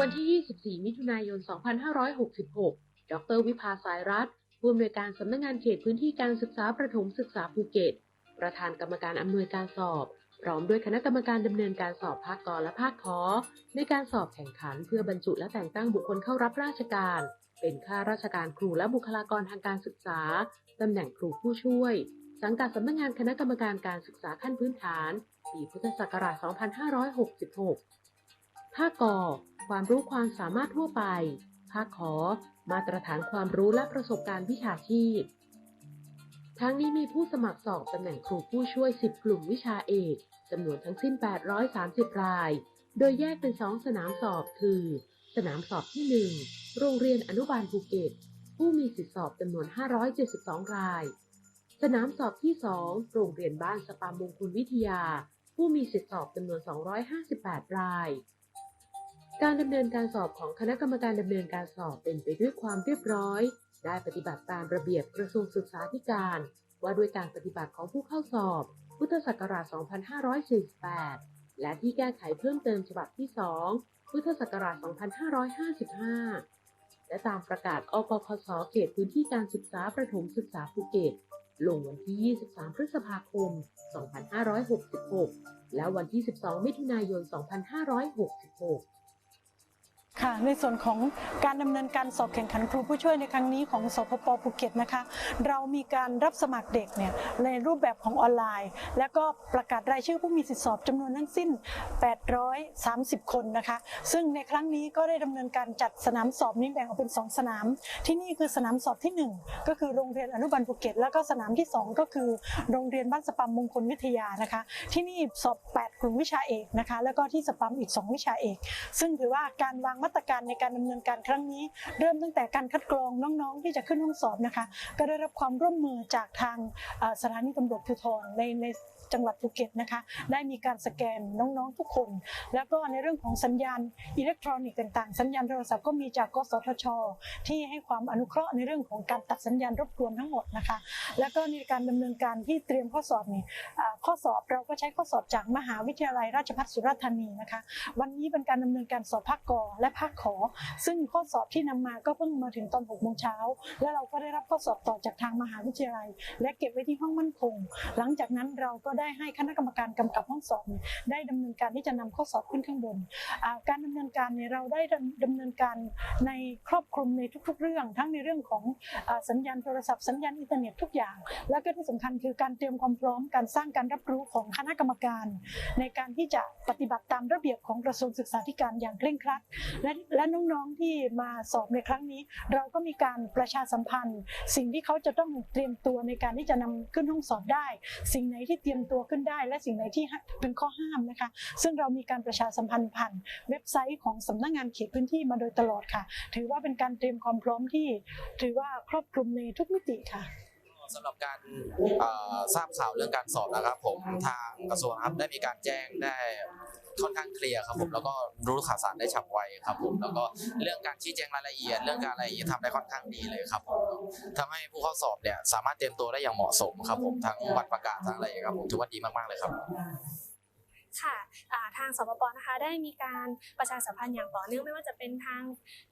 วันที่ 24 มิถุนายน 2566 ดร วิภาสายรัฐผู้อำนวยการสำนักงานเขตพื้นที่การศึกษาประถมศึกษาภูเก็ต ประธานกรรมการอำนวยการสอบ พร้อมด้วยคณะกรรมการดำเนินการสอบภาคกอและภาคขอ ในการสอบแข่งขันเพื่อบรรจุและแต่งตั้งบุคคลเข้ารับราชการ เป็นข้าราชการครูและบุคลากรทางการศึกษาตำแหน่งครูผู้ช่วย สังกัดสำนักงานคณะกรรมการการศึกษาขั้นพื้นฐานปีพุทธศักราช 2566 ภาคกอ ความรู้ความสามารถทั่วไป ภาคขอ มาตรฐานความรู้และประสบการณ์วิชาชีพ ทั้งนี้มีผู้สมัครสอบตำแหน่งครูผู้ช่วย 10 กลุ่มวิชาเอกจำนวนทั้งสิ้น 830 ราย โดยแยกเป็น 2 สนามสอบคือ สนามสอบที่ 1 โรงเรียนอนุบาลภูเก็ต ผู้มีสิทธิสอบจำนวน 572 ราย สนามสอบที่ 2 โรงเรียนบ้านสปามงคลวิทยา ผู้มีสิทธิสอบจำนวน 258 ราย การดำเนินการสอบของคณะกรรมการดำเนินการสอบเป็นไปด้วยความเรียบร้อย ได้ปฏิบัติตามระเบียบกระทรวงศึกษาธิการ ว่าด้วยการปฏิบัติของผู้เข้าสอบ พุทธศักราช 2548 และที่แก้ไขเพิ่มเติมฉบับที่ 2 พุทธศักราช 2555 และตามประกาศอกคสเขตพื้นที่การศึกษาประถมศึกษาภูเก็ตลงวันที่ 23 พฤษภาคม 2566 และวันที่ 12 มิถุนายน 2566 ค่ะในส่วนของการดำเนินการสอบแข่งขันครูผู้ช่วยในครั้งนี้ของสพปภูเก็ตนะคะ เรามีการรับสมัครเด็กเนี่ยในรูปแบบของออนไลน์ และก็ประกาศรายชื่อผู้มีสิทธิสอบจำนวนทั้งสิ้น 830 คนนะคะ ซึ่งในครั้งนี้ก็ได้ดำเนินการจัดสนามสอบนี้แบ่งออกเป็น 2 สนาม ที่นี่คือสนามสอบที่ 1 ก็คือโรงเรียนอนุบาลภูเก็ต แล้วก็สนามที่ 2 ก็คือโรงเรียนบ้านสปัมมงคลวิทยานะคะ ที่นี่สอบ 8 กลุ่มวิชาเอกนะคะแล้วก็ที่สปัมอีก 2 วิชาเอก ซึ่งถือว่าการวางมาตรการในการดำเนินการครั้งนี้ เริ่มตั้งแต่การคัดกรองน้องๆ ที่จะขึ้นห้องสอบนะคะ ก็ได้รับความร่วมมือจากทางสถานีตำรวจภูธรในในจังหวัดภูเก็ตนะคะ ได้มีการสแกนน้องๆทุกคน แล้วก็ในเรื่องของสัญญาณอิเล็กทรอนิกส์ต่างๆ สัญญาณโทรศัพท์ก็มีจากกสทช ที่ให้ความอนุเคราะห์ในเรื่องของการตัดสัญญาณรบกวนทั้งหมดนะคะ แล้วก็ในการดำเนินการที่เตรียมข้อสอบนี่ข้อสอบเราก็ใช้ข้อสอบจากมหาวิทยาลัยราชภัฏสุราษฎร์ธานีนะคะ วันนี้เป็นการดำเนินการสอบภาคกและภาคขอ ซึ่งข้อสอบที่นำมาก็เพิ่งมาถึงตอน6โมงเช้าแล้วเราก็ได้รับข้อสอบต่อจากทางมหาวิทยาลัย และเก็บไว้ที่ห้องมั่นคง หลังจากนั้นเราก็ได้ให้คณะกรรมการกำกับห้องสอบ ได้ดำเนินการที่จะนำข้อสอบขึ้นข้างบน การดำเนินการเนี่ยเราได้ดำเนินการในครอบคลุมในทุก ๆ เรื่อง ทั้งในเรื่องของสัญญาณโทรศัพท์สัญญาณอินเทอร์เน็ตทุกอย่าง แล้วก็ที่สำคัญคือการเตรียมความพร้อมการสร้างการรับรู้ของคณะกรรมการ ในการที่จะปฏิบัติตามระเบียบของกระทรวงศึกษาธิการอย่างเคร่งครัดและและน้องๆที่มาสอบในครั้งนี้ เราก็มีการประชาสัมพันธ์ สิ่งที่เขาจะต้องเตรียมตัวในการที่จะนำขึ้นห้องสอบได้ สิ่งไหนที่เตรียมตัวขึ้นได้ และสิ่งไหนที่เป็นข้อห้ามนะคะ ซึ่งเรามีการประชาสัมพันธ์ผ่านเว็บไซต์ของสำนักงานเขตพื้นที่มาโดยตลอดค่ะ ถือว่าเป็นการเตรียมความพร้อมที่ ถือว่าครอบคลุมในทุกมิติค่ะสำหรับการทราบข่าวเรื่องการสอบนะครับ ผมทางกระทรวงครับได้มีการแจ้งได้ ค่อนข้างเคลียร์ครับผมแล้วก็รู้ข่าวสารได้ฉับไวครับผมแล้วก็เรื่องการชี้แจงรายละเอียด เรื่องการอะไรอย่างเงี้ยทำได้ค่อนข้างดีเลยครับผมทำให้ผู้เข้าสอบเนี่ยสามารถเตรียมตัวได้อย่างเหมาะสมครับผมทั้งวันประกาศทั้งอะไรครับผมถือว่าดีมากๆเลยครับค่ะอ่าทางสปปนะคะได้มีการประชาสัมพันธ์อย่างต่อเนื่องไม่ว่าจะเป็นทาง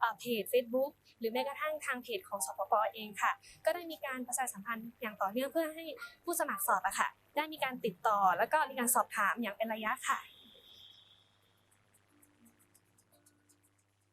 อ่าเพจ Facebook หรือแม้กระทั่งทางเพจของสปปเองค่ะ ก็ได้มีการประชาสัมพันธ์อย่างต่อเนื่องเพื่อให้ผู้สมัครสอบอะค่ะ ได้มีการติดต่อแล้วก็มีการสอบถามอย่างเป็นระยะค่ะ